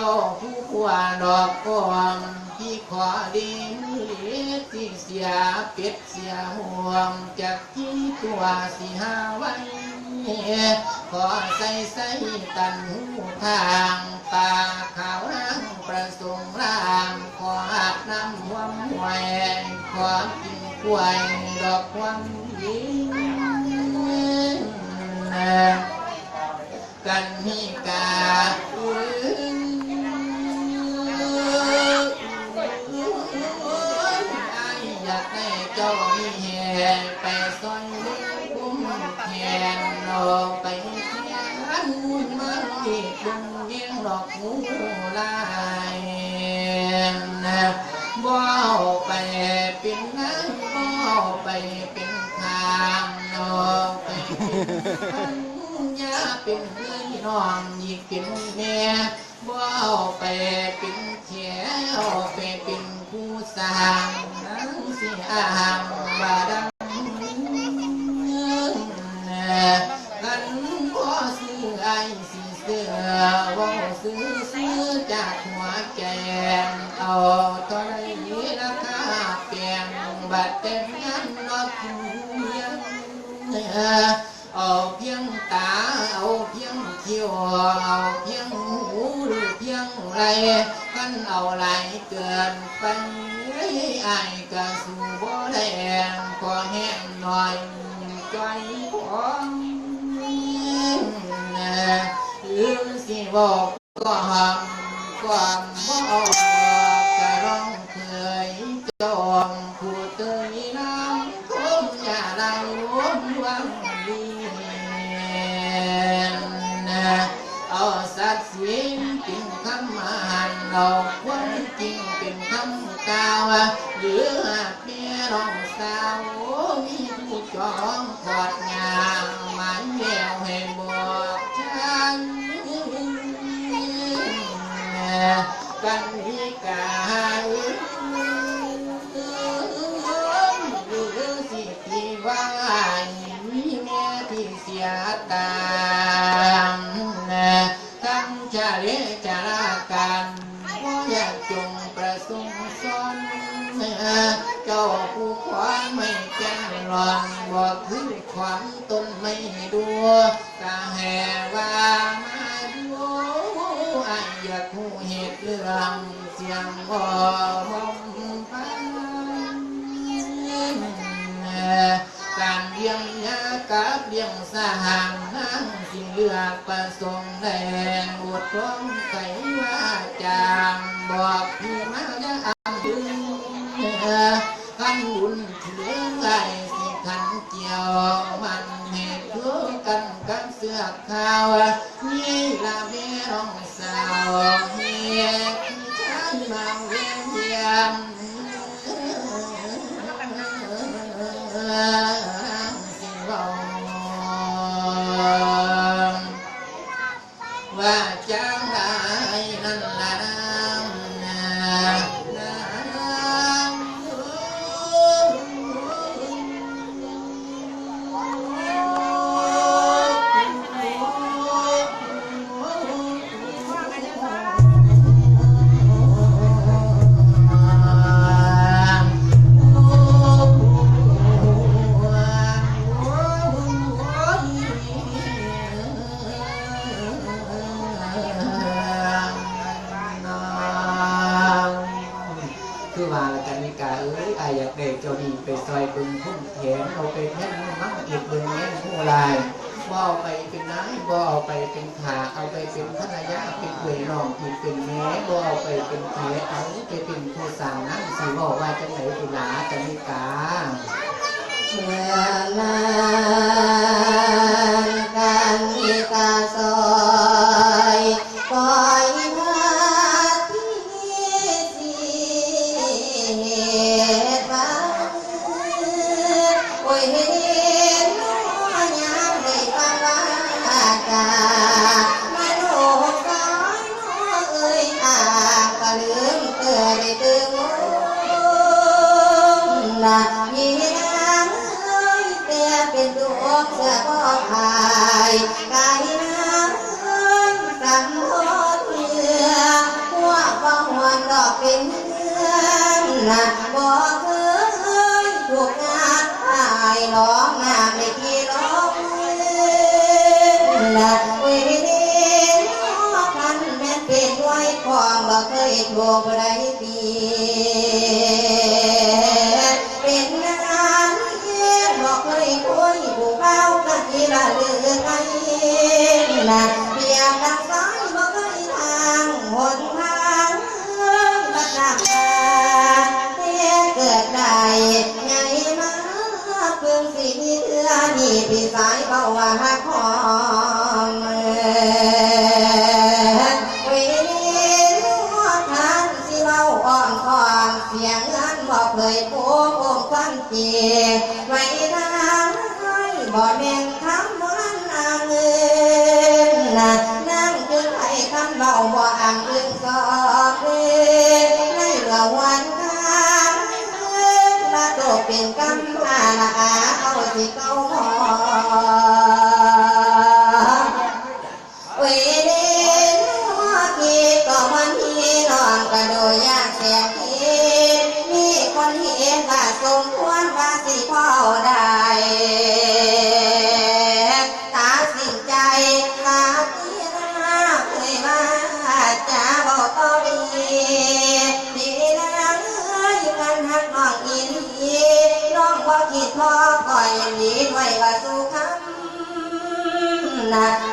จ้าผู้ขวาดอกกวงที่ขอดีที่เสียเป็ดเสียห่วงจากที่ตัวสิหาไว้ขอใส่ใส่ตันหูทางตาขาวน้ำประสงค์รามขออาบน้ำหวมหวยขอกินกล้วยดอกความยินกันนิ แขนออกไปเที่ยงมาอีกดงเลี้ยงดอกหูลายนะบ่เอาไปเป็นนางบ่เอาไปเป็นทางนอกไปเป็นยาเป็นเพื่อนน้องอีกเป็นแม่บ่เอาไปเป็นแขวไปเป็นผู้สร้างนังสิอามบา บัตรแต่งงานนอกเพียงเอาเพียงตาเอาเพียงคิ้วเอาเพียงหูหรือเพียงไรกันเอาไรเกินไปไอ้ก็สู้บ่ได้ขอแห้งหน่อยใจของลืมสิบอกก็ห้ามความบ หันเอาความจริงเป็นคำกล่าวหรือหากเมี อนบอกคือขวัญตนไม่ดูกะแห่ว่ามาดูไออยากหูเหตุเรื่องเสียงบ่มอมพันการเลี้ยงยากับเลี้ยงสหางนั่งสิเลือกประสงค์แดงอดร้องไขว่าจางบอกพี่มาจะ กั ว่าละกันนิกาเอ้ยอายอยากได้เจ้าดีไปซอยบึงพุ่มแขนเอาไปแท่นมั่งเก็บบึงแง่นผู้ลายว่เอาไปเป็นนายว่เอาไปเป็นขาเอาไปเป็นภรรยาเป็นเวรองอีกเป็นแม่ว่เอาไปเป็นเพียเอาไปเป็นผู้สางนั่นสิบอกว่าจังไหนตุลากันนิกาเมื่อลา ถูกไรปีเป็นนานเย็นบอกเคยคุยผู้เบากันทีละเลือไงนะเพียงดังซ้ายบอกเคยทางหนทางบัดนาเพียงเกิดได้ไงมาเพิ่งสิมีเทือนี่พี่สายเบาว่าขอ บ่แม่นคำมันอ่างเงินนะนั่งจึงให้คำเบาบ่อ่างอื่นก็เด้ในเมื่อวันทางมาตกเป็นกำอาละอาเอาสิเก้าหอเวเดนหัวกีก็มันที่นอนกระโดดยากเสียทีมีคนเห็นว่าสมควรว่าสิพ่อได้ ตาสิใจตาที่รัเว่าจะบอกก็ดีดีนะเอ้ยมันหักน้องอินน้องว่คิดพอยดีด้วยสุขนะ